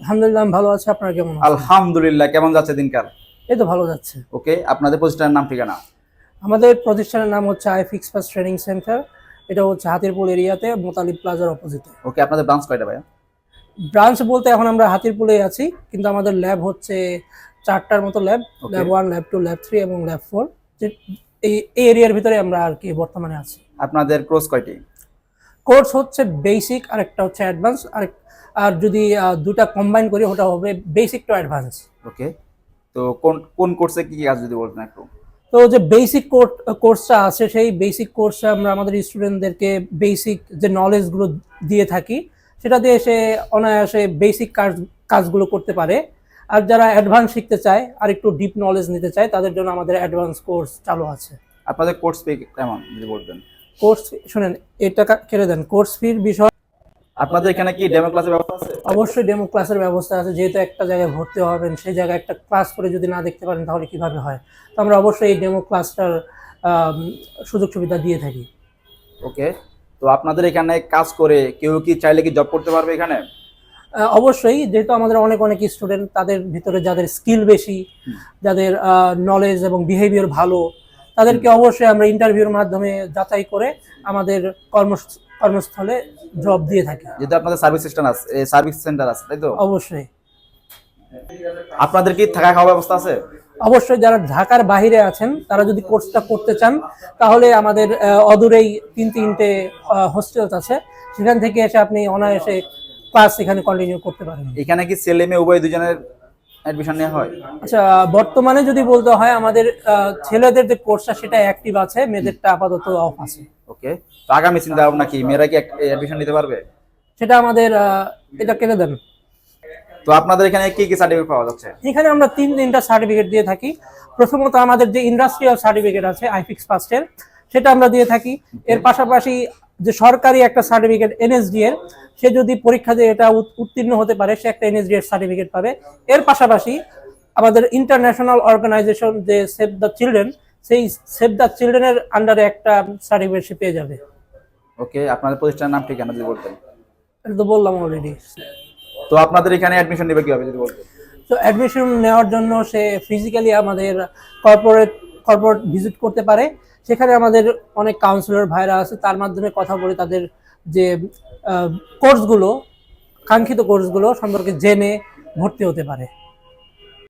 আলহামদুলিল্লাহ ভালো আছি। আপনার কেমন আলহামদুলিল্লাহ কেমন যাচ্ছে দিনকাল? এই তো ভালো যাচ্ছে। ওকে আপনাদের প্রতিষ্ঠানের নাম ঠিকানা? আমাদের প্রতিষ্ঠানের নাম হচ্ছে I fix pass training centre. এটা হচ্ছে হাতিরপুল এরিয়াতে মোতালিব প্লাজার অপোজিটে। ওকে আপনাদের ব্রাঞ্চ কয়টা ভাইয়া? ব্রাঞ্চ বলতে এখন আমরা হাতিরপুলে আছি কিন্তু আমাদের ল্যাব হচ্ছে চারটার মতো lab. Lab one lab two lab three এবং ল্যাব ফোর এই এই এরিয়ার ভিতরে আমরা আর কি বর্তমানে আছি। আপনাদের কোর্স কয়টি? কোর্স হচ্ছে বেসিক আর একটা হচ্ছে অ্যাডভান্স আর আর যদি দুটা কম্বাইন করি ওটা হবে বেসিক টু অ্যাডভান্স ওকে তো কোন কোন কোর্সে কি কি কাজ যদি বলতেন একটু? তো যে বেসিক কোর্সটা আছে সেই বেসিক কোর্সে আমরা আমাদের স্টুডেন্টদেরকে বেসিক যে নলেজগুলো দিয়ে থাকি সেটা দিয়ে সে অনায়াসে বেসিক কাজ কাজগুলো করতে পারে। আর যারা অ্যাডভান্স শিখতে চায় আর একটু ডিপ নলেজ নিতে চায় তাদের জন্য আমাদের অ্যাডভান্স কোর্স চালু আছে। আপনাদের কোর্স ফি কেমন যদি বলতেন? কোর্স শুনেন এটা কেড়ে দেন। কোর্স ফির বিষয় আপনাদের এখানে কি ডেমো ক্লাসের ব্যবস্থা আছে? অবশ্যই ডেমো ক্লাসের ব্যবস্থা আছে। যেহেতু একটা জায়গায় ভর্তি হবেন সেই জায়গায় একটা ক্লাস করে যদি না দেখতে পারেন তাহলে কীভাবে হয়? তো আমরা অবশ্যই এই ডেমো ক্লাসটার সুযোগ সুবিধা দিয়ে থাকি। ওকে তো আপনাদের এখানে কাজ করে কেউ কি চাইলে কি জব করতে পারবে এখানে? অবশ্যই। যেহেতু আমাদের অনেক অনেক স্টুডেন্ট তাদের ভিতরে যাদের স্কিল বেশি যাদের নলেজ এবং বিহেভিয়ার ভালো তাদেরকে অবশ্যই আমরা ইন্টারভিউর মাধ্যমে যাচাই করে আমাদের কর্ম কর্মস্থলে জব দিয়ে থাকি। যেহেতু আপনাদের সার্ভিস সিস্টেম আছে সার্ভিস সেন্টার আছে তাই তো? অবশ্যই। আপনাদের কি থাকা খাওয়া ব্যবস্থা আছে? অবশ্যই যারা ঢাকার বাইরে আছেন তারা যদি কোর্সটা করতে চান তাহলে আমাদের অদূরেই তিন তিনটে হোস্টেল আছে। সেখান থেকে এসে আপনি অনায়াসে ক্লাস এখানে কন্টিনিউ করতে পারেন এখানে কি ছেলে মেয়ে উভয় দুজনের অ্যাডমিশন নেওয়া হয়? আচ্ছা বর্তমানে যদি বলতে হয় আমাদের ছেলেদের যে কোর্সটা সেটা অ্যাক্টিভ আছে মেয়েদেরটা আপাতত অফ আছে। ওকে তো আগামী চিন্তা ভাবনা কি মেয়েরা কি অ্যাডমিশন নিতে পারবে? সেটা আমাদের এটা কেটে দেন। তো আপনাদের এখানে কি কি সার্টিফিকেট পাওয়া যাচ্ছে? এখানে আমরা তিন তিনটা সার্টিফিকেট দিয়ে থাকি। প্রথমত আমাদের যে ইন্ডাস্ট্রিয়াল সার্টিফিকেট আছে আইফিক্স ফার্স্টের সেটা আমরা দিয়ে থাকি। এর পাশাপাশি যে সরকারি একটা সার্টিফিকেট এনএসডি এর সে যদি পরীক্ষা দিয়ে এটা উত- উত্তীর্ণ হতে পারে সে একটা এনএসডি এর সার্টিফিকেট পাবে। এর পাশাপাশি আমাদের ইন্টারন্যাশনাল অর্গানাইজেশন যে সেভ দ্য চিলড্রেন সেই সেভ দ্য চিলড্রেনের আন্ডারে একটা সার্টিফিকেট সে পেয়ে যাবে। ওকে আপনাদের প্রতিষ্ঠানের নাম ঠিকানা যদি বলতেন। এটা তো বললাম অলরেডি তো আপনাদের এখানে অ্যাডমিশন নেবে কীভাবে যদি বলতেন? তো অ্যাডমিশন নেওয়ার জন্য সে ফিজিক্যালি আমাদের কর্পোরেট কর্পোরেট ভিজিট করতে পারে। সেখানে আমাদের অনেক কাউন্সিলর ভাইরা আছে, তার মাধ্যমে কথা বলে তাদের যে কোর্সগুলো কাঙ্ক্ষিত কোর্সগুলো সম্পর্কে জেনে ভর্তি হতে পারে।